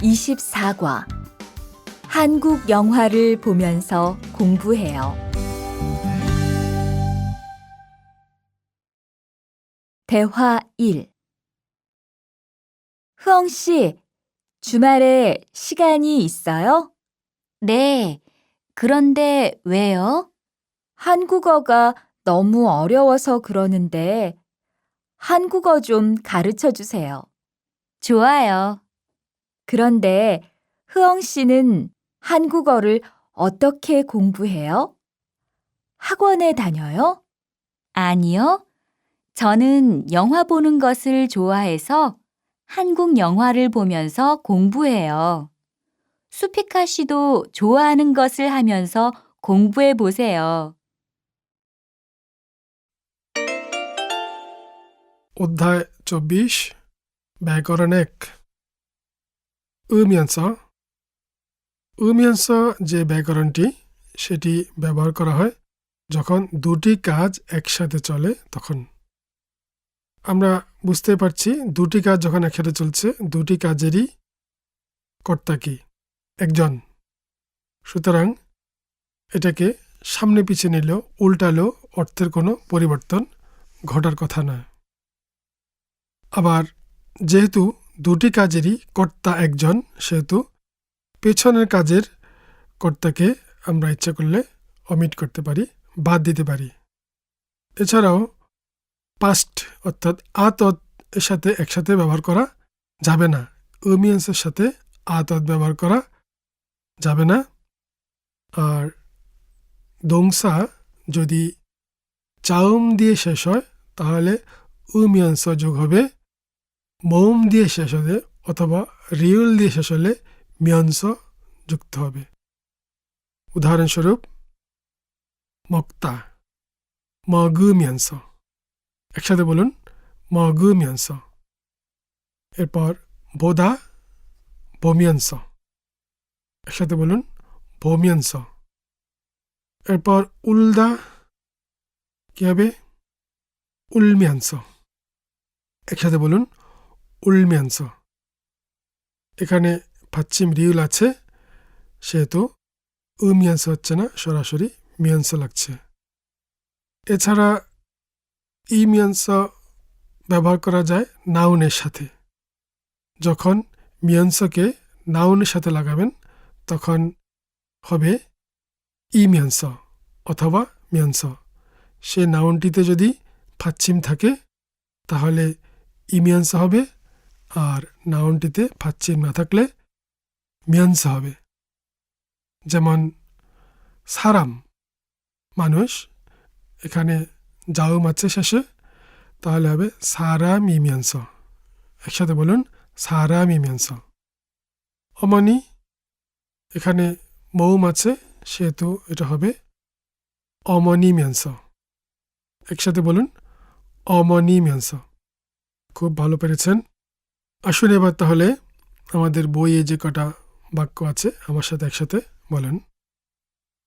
24과 한국 영화를 보면서 공부해요. 대화 1 흐엉 씨, 주말에 시간이 있어요? 네. 그런데 왜요? 한국어가 너무 어려워서 그러는데 한국어 좀 가르쳐 주세요. 좋아요. 그런데 흐엉 씨는 한국어를 어떻게 공부해요? 학원에 다녀요? 아니요. 저는 영화 보는 것을 좋아해서 한국 영화를 보면서 공부해요. 수피카 씨도 좋아하는 것을 하면서 공부해 보세요. oddaje čo biš. উমিয়াংস উমিয়াংস যে ব্যাকরণটি, সেটি ব্যবহার করা হয় যখন দুটি কাজ একসাথে চলে তখন। আমরা বুঝতে পারছি দুটি কাজ যখন একসাথে চলছে, দুটি কাজেরই কর্তা কি? একজন। সুতরাং এটাকে সামনে পিছিয়ে নিলেও উল্টালেও অর্থের কোনো পরিবর্তন ঘটার কথা নয়। আবার যেহেতু দুটি কাজেরই কর্তা একজন সেহেতু। পেছনের কাজের কর্তাকে আমরা ইচ্ছা করলে অমিট করতে পারি, বাদ দিতে পারি। এছাড়াও পাস্ট অর্থাৎ আতত এর সাথে একসাথে ব্যবহার করা যাবে না। উমিয়ান্সের সাথে আতত ব্যবহার করা যাবে না। আর দংসা যদি চাউম দিয়ে শেষ হয়, তাহলে উমিয়াংস যোগ হবে মৌম দিয়ে শেষ হলে অথবা রিউল দিয়ে শেষ হলে মিয়াংস যুক্ত হবে উদাহরণস্বরূপ মক্তা মগুমিয়াংস একসাথে বলুন মগুমিয়াংস এরপর বোধা বমিয়াংস একসাথে বলুন বমিয়াংস এরপর উলদা কি হবে উলমিয়াংস একসাথে বলুন উলমিয়াংস এখানে পাচ্ছিম রিউল আছে, সেহেতু উমিয়াংস হচ্ছে না সরাসরি মিয়াংস লাগছে এছাড়া ইমিয়াংস ব্যবহার করা যায় নাউনের সাথে। যখন মিয়াংসকে নাউনের সাথে লাগাবেন, তখন হবে ইমিয়াংস অথবা মিয়াংস সে নাউনটিতে যদি ফাচ্ছিম থাকে, তাহলে ইমিয়াংস হবে আর নাউনটিতে ফাচ্ছিম না থাকলে মিয়াংস হবে। যেমন সারাম, মানুষ, এখানে জাউম আছে শেষে, তাহলে হবে সারাম ইমিয়াংস একসাথে বলুন, সারাম ইমিয়াংস অমনি এখানে মৌম আছে সেহেতু এটা হবে অমনিমিয়াংস একসাথে বলুন অমনিমিয়াংস খুব ভালো পেরেছেন। আসুন এবার তাহলে আমাদের বইয়ে যে কটা বাক্য আছে আমার সাথে একসাথে বলেন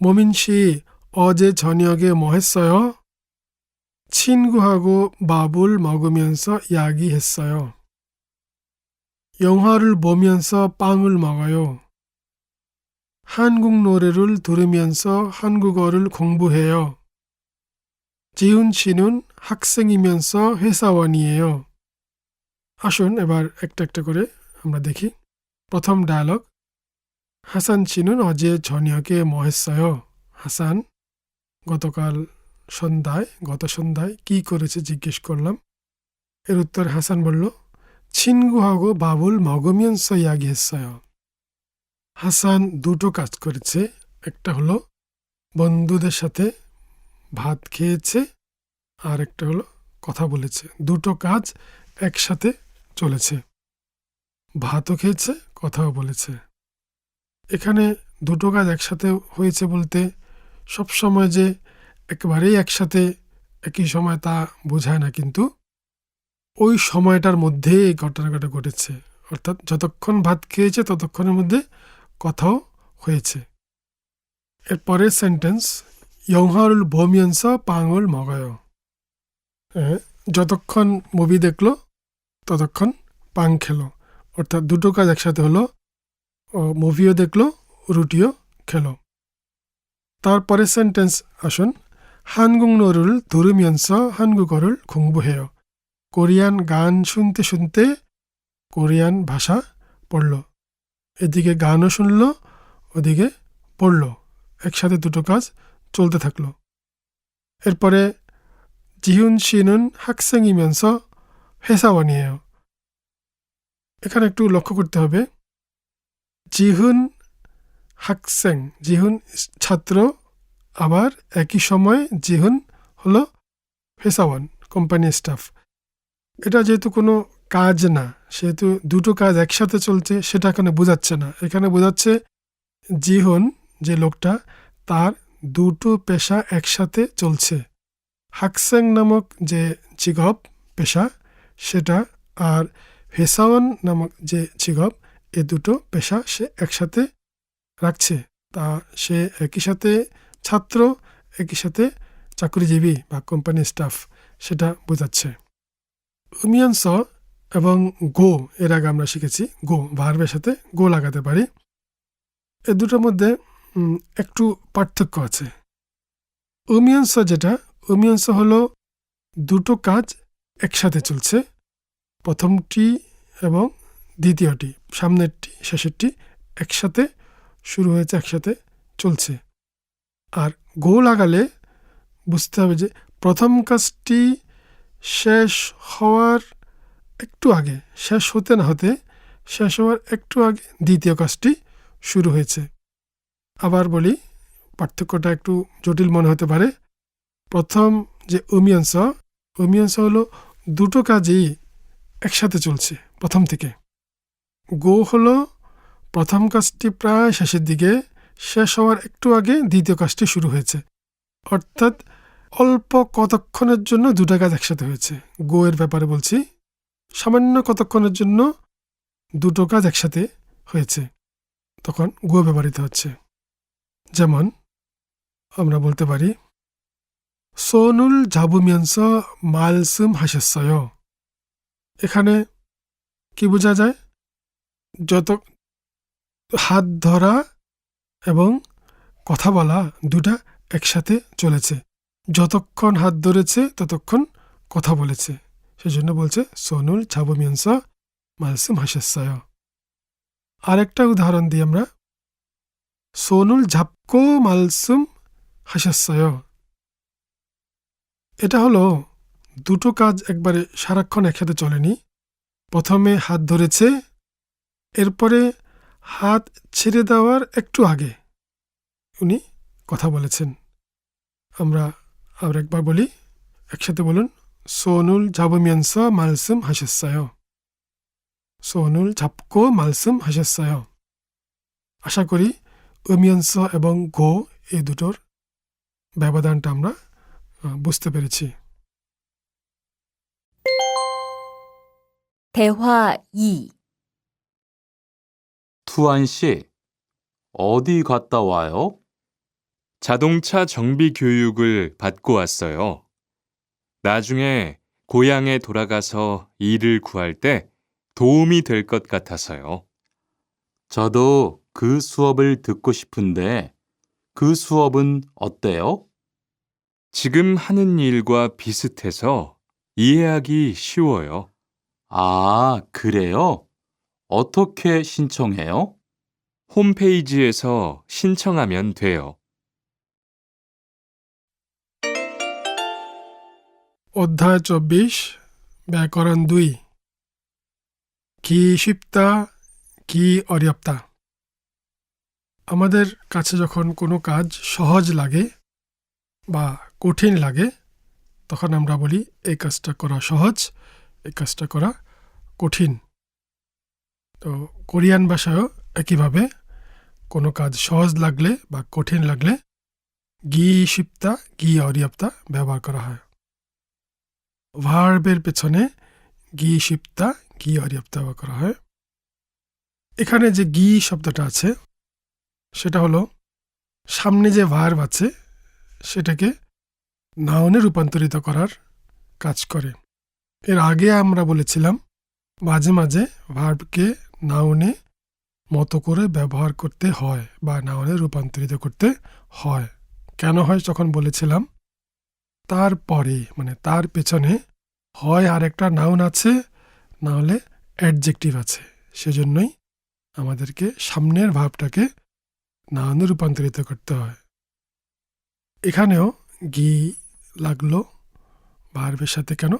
মমিন 씨 어제 저녁에 뭐 했어요? 친구하고 밥을 먹으면서 이야기했어요. 영화를 보면서 빵을 먹어요. 한국 노래를 들으면서 한국어를 공부해요. 지훈 씨는 학생이면서 회사원이에요. আসুন এবার একটা একটা করে আমরা দেখি। প্রথম ডায়ালগ হাসান চিনুন অজে ঝনিয়কে মহেশ্বয় হাসান, গতকাল সন্ধ্যায়, গত সন্ধ্যায় কি করেছে জিজ্ঞেস করলাম। এর উত্তর হাসান বলল ছিনগুহাগো বাবুল মগমিয়ন্স ইয়াগিয়েশ্বয় হাসান দুটো কাজ করেছে। একটা হলো, বন্ধুদের সাথে ভাত খেয়েছে, আর একটা হলো, কথা বলেছে। দুটো কাজ একসাথে চলেছে। ভাতও খেয়েছে, কথাও বলেছে। এখানে দুটো কাজ একসাথে হয়েছে বলতে সব সময় যে একেবারেই একসাথে একই সময় তা বোঝায় না, কিন্তু ওই সময়টার মধ্যে এই ঘটনাটা ঘটেছে। অর্থাৎ যতক্ষণ ভাত খেয়েছে ততক্ষণের মধ্যে কথাও হয়েছে। এর পরের সেন্টেন্স ইয়ংহারুল ভৌমিয়াংস পাঙল মগায়। যতক্ষণ মুভি দেখল ততক্ষণ পাং খেলো। অর্থাৎ দুটো কাজ একসাথে হলো মুভিও দেখল, রুটিও খেলো। তারপরে সেন্টেন্স আসুন। হানগুং নরুল ধুরুমিয়ন্স হানগু করুল খুংবু হেয়। কোরিয়ান গান শুনতে শুনতে কোরিয়ান ভাষা পড়ল। এদিকে গানও শুনল, ওদিকে পড়ল। একসাথে দুটো কাজ চলতে থাকল। এরপরে জিহুন শিনুন হাকসেং ইমেন্স 회사원이에요. এখানে একটু লক্ষ্য করতে হবে জিহুন হাকসেং জিহুন ছাত্র আবার একই সময় জিহুন হলো ফেসাওয়ান কোম্পানি স্টাফ এটা যেহেতু কোনো কাজ না সেহেতু দুটো কাজ একসাথে চলছে সেটা এখানে বোঝাচ্ছে না এখানে বোঝাচ্ছে জিহুন যে লোকটা তার দুটো পেশা একসাথে চলছে হাকসেং নামক যে চিগব পেশা সেটা আর ফেসাওয়ান নামক যে চিগব এ দুটো পেশা সে একসাথে রাখছে। তা সে একই সাথে ছাত্র, একই সাথে চাকরিজীবী বা কোম্পানি স্টাফ, সেটা বোঝাচ্ছে। উমিয়ান স এবং গো, এর আগে আমরা শিখেছি গো, ভার্বের সাথে গো লাগাতে পারি। এ দুটোর মধ্যে একটু পার্থক্য আছে। উমিয়ান স যেটা, উমিয়ান স হলো দুটো কাজ একসাথে চলছে। প্রথমটি এবং দ্বিতীয়টি, সামনেরটি, শেষেরটি একসাথে শুরু হয়েছে, একসাথে চলছে। আর গো লাগালে বুঝতে হবে যে প্রথম কাজটি শেষ হওয়ার একটু আগে, শেষ হতে না হতে শেষ হওয়ার একটু আগে দ্বিতীয় কাজটি শুরু হয়েছে। আবার বলি, পার্থক্যটা একটু জটিল মনে হতে পারে। প্রথম যে অমিয়াংশ অমিয়াংশ হলো দুটো কাজই একসাথে চলছে প্রথম থেকে। গো হলো প্রথম কাজটি প্রায় শেষের দিকে, শেষ হওয়ার একটু আগে দ্বিতীয় কাজটি শুরু হয়েছে। অর্থাৎ অল্প কতক্ষণের জন্য দুটা কাজ একসাথে হয়েছে। গো এর ব্যাপারে বলছি, সামান্য কতক্ষণের জন্য দুটো কাজ একসাথে হয়েছে, তখন গো ব্যবহৃত হচ্ছে। যেমন আমরা বলতে পারি সোনুল ঝাবুমিয়াংস মালসুম হাসেসয় এখানে কি বোঝা যায় যত হাত ধরা এবং কথা বলা দুটা একসাথে চলেছে যতক্ষণ হাত ধরেছে ততক্ষণ কথা বলেছে সেজন্য বলছে সোনুল ছাবমিয়াংস মালসুম হাসেসায় আরেকটা উদাহরণ দিই আমরা সোনুল ঝাপকো মালসুম হাসেসায় এটা হলো, দুটো কাজ একবারে সারাক্ষণ একসাথে চলেনি। প্রথমে হাত ধরেছে, এরপরে হাত ছেড়ে দেওয়ার একটু আগে উনি কথা বলেছেন। আমরা আর একবার বলি, একসাথে বলুন, সোনুল ঝাবমিয়াংস মালসুম হাসেসায়। সোনুল ঝাপকো মালসুম হাসেসায়। আশা করি উমিয়াংস এবং গো, এই দুটোর ব্যবধানটা আমরা বুঝতে পেরেছি 대화 2. 투안 씨, 어디 갔다 와요? 자동차 정비 교육을 받고 왔어요. 나중에 고향에 돌아가서 일을 구할 때 도움이 될 것 같아서요. 저도 그 수업을 듣고 싶은데 그 수업은 어때요? 지금 하는 일과 비슷해서 이해하기 쉬워요. 아, 그래요? 어떻게 신청해요? 홈페이지에서 신청하면 돼요. অধ্যায় চব্বিশ ব্যাকরণ দুই কি শিপ্তা কি অরিয়প্তা আমাদের কাছে যখন কোনো কাজ সহজ লাগে বা কঠিন লাগে, তখন আমরা বলি, এই কাজটা করা সহজ, এই কাজটা করা কঠিন। তো কোরিয়ান ভাষায়ও একইভাবে, কোনো কাজ সহজ লাগলে বা কঠিন লাগলে গি শিপ্তা, গি অরিয়প্তা ব্যবহার করা হয়। ভার্বের পেছনে গি শিপ্তা, গি অরিয়প্তা ব্যবহার করা হয়। এখানে যে গি শব্দটা আছে, সেটা হলো সামনে যে ভার্ব আছে, সেটাকে নাউনে রূপান্তরিত করার কাজ করে। এর আগে আমরা বলেছিলাম, মাঝে মাঝে ভার্বকে নাউনে মতো করে ব্যবহার করতে হয় বা নাউনে রূপান্তরিত করতে হয়। কেন হয় যখন বলেছিলাম তারপরে মানে তার পেছনে হয় আর একটা নাউন আছে না হলে অ্যাডজেক্টিভ আছে। সেজন্যই আমাদেরকে সামনের ভাবটাকে নাউনে রূপান্তরিত করতে হয়। এখানেও গি লাগল ভার্বের সাথে কেন?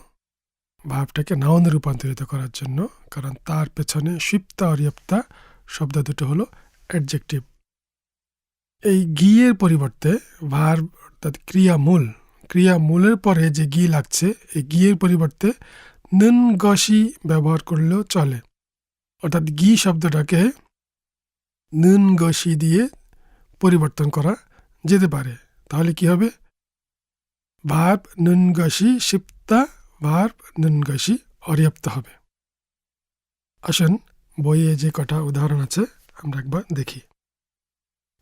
ভাবটাকে নাউনে রূপান্তরিত করার জন্য, কারণ তার পেছনে শিপ্তা অরিয়প্তা শব্দ দুটো হলো অ্যাডজেক্টিভ এই গিয়ের পরিবর্তে ভার্ব অর্থাৎ ক্রিয়ামূল, ক্রিয়ামূলের পরে যে গি লাগছে, এই গিয়ের পরিবর্তে নুন গসি ব্যবহার করলেও চলে। অর্থাৎ গি শব্দটাকে নুন গসি দিয়ে পরিবর্তন করা যেতে পারে। তাহলে কি হবে? ভার্ব নুন গসি শিপ্তা ভার্ব নুন গসি অরিয়প্ত হবে আসুন বইয়ে যে কটা উদাহরণ আছে আমরা একবার দেখি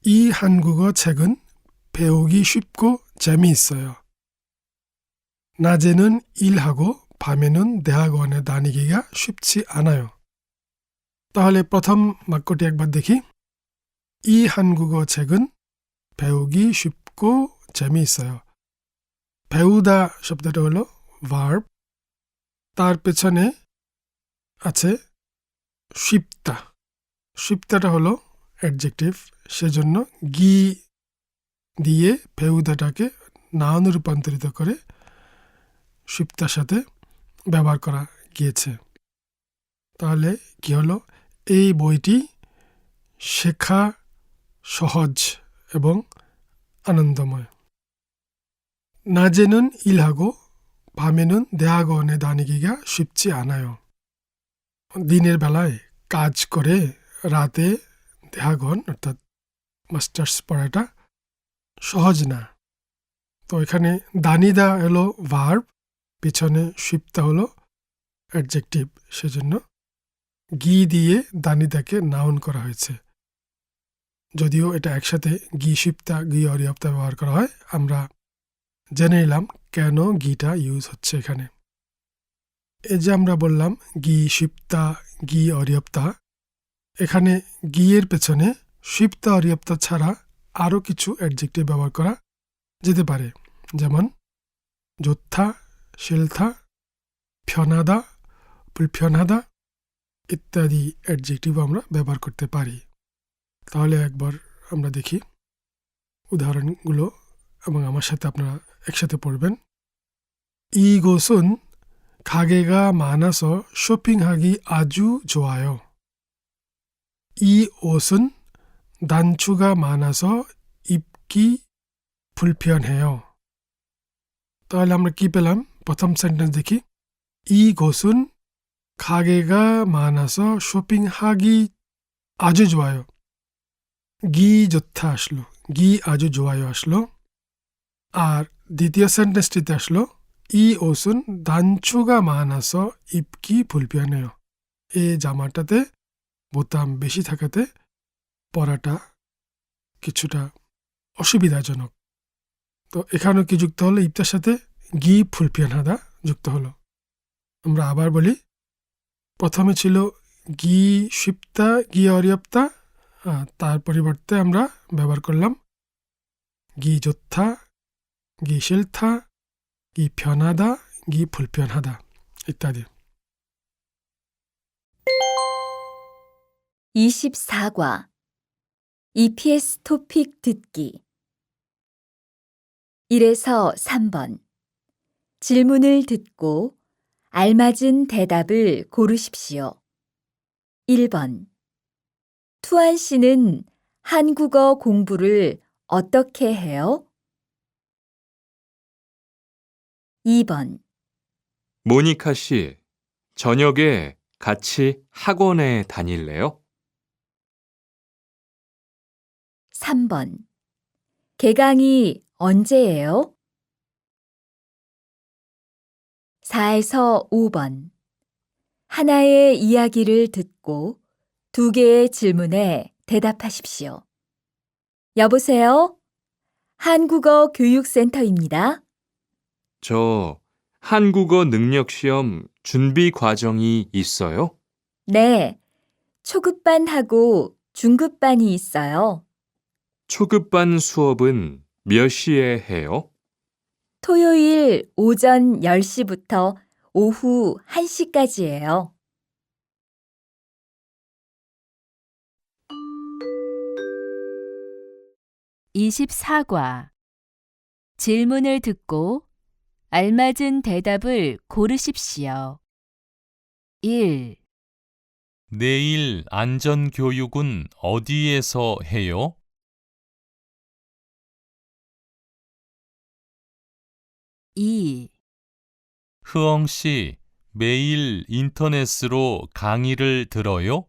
이 한국어 책은 배우기 쉽고 재미있어요. 낮에는 일하고 밤에는 대학원에 다니기가 쉽지 않아요. তাহলে প্রথম বাক্যটি একবার দেখি 이 한국어 책은 배우기 쉽고 재미있어요. ফেউদা শব্দটা হলো ভার্ব তার পেছনে আছে শিপ্তা শিপ্তাটা হলো অ্যাডজেক্টিভ সেজন্য গি দিয়ে ফেউদাটাকে নাউন রূপান্তরিত করে শিপ্তার সাথে ব্যবহার করা গিয়েছে। তাহলে কি হলো? এই বইটি শেখা সহজ এবং আনন্দময়। 낮에는 일하고 밤에는 대학원에 다니기가 쉽지 않아요. দিনের বেলায় কাজ করে রাতে দেহাগন অর্থাৎ মাস্টার্স পড়াটা সহজ না তো এখানে দানিদা হলো ভার্ব পিছনে শিপ্তা হলো অ্যাডজেক্টিভ সেজন্য গি দিয়ে দানিদাকে নাউন করা হয়েছে যদিও এটা একসাথে গি শিপ্তা গি অরিয়প্তা ব্যবহার করা হয় আমরা জেনে নিলাম কেন গিটা ইউজ হচ্ছে এখানে। এই যে আমরা বললাম গি শিপ্তা, গি অরিয়প্তা। এখানে গিয়ের পেছনে শিপ্তা, অরিয়প্তা ছাড়া আরও কিছু অ্যাডজেক্টিভ ব্যবহার করা যেতে পারে। যেমন যোদ্ধা শিলথা, ফ্যনাদা, পুলফ্যনাদা ইত্যাদি অ্যাডজেক্টিভ আমরা ব্যবহার করতে পারি। তাহলে একবার আমরা দেখি উদাহরণগুলো এবং আমার সাথে আপনারা একসাথে পড়বেন 이곳은 가게가 많아서 쇼핑하기 아주 좋아요. 이 옷은 단추가 많아서 입기 불편해요. তাহলে আমরা কি পেলাম প্রথম সেন্টেন্স দেখি 이 곳은 가게가 많아서 쇼핑하기 아주 좋아요. 기 좋다 আসলো গি আজু জোয়ায় আসলো আর দ্বিতীয় আসলো, ই ওসুন দানছুগা মাহানাস ইপকি ফুলপিয়ানেয়। এ জামাটাতে বোতাম বেশি থাকাতে পরাটা কিছুটা অসুবিধাজনক। তো এখানেও কি যুক্ত হলো? ইফতার সাথে গি ফুলপিয়ানহাদা যুক্ত হলো। আমরা আবার বলি, প্রথমে ছিল গি সিপ্তা গি অরিয়প্তা তার পরিবর্তে আমরা ব্যবহার করলাম গি যোদ্ধা 기 싫다, 기 편하다, 기 불편하다 이따디. 24과 EPS 토픽 듣기 1에서 3번 질문을 듣고 알맞은 대답을 고르십시오. 1번 투안 씨는 한국어 공부를 어떻게 해요? 2번 모니카 씨, 저녁에 같이 학원에 다닐래요? 3번 개강이 언제예요? 4에서 5번 하나의 이야기를 듣고 두 개의 질문에 대답하십시오. 여보세요? 한국어 교육센터입니다. 저 한국어 능력 시험 준비 과정이 있어요? 네, 초급반하고 중급반이 있어요. 초급반 수업은 몇 시에 해요? 토요일 오전 10시부터 오후 1시까지예요. (24과) 질문을 듣고 알맞은 대답을 고르십시오. 1. 내일 안전교육은 어디에서 해요? 2. 흐엉 씨, 매일 인터넷으로 강의를 들어요?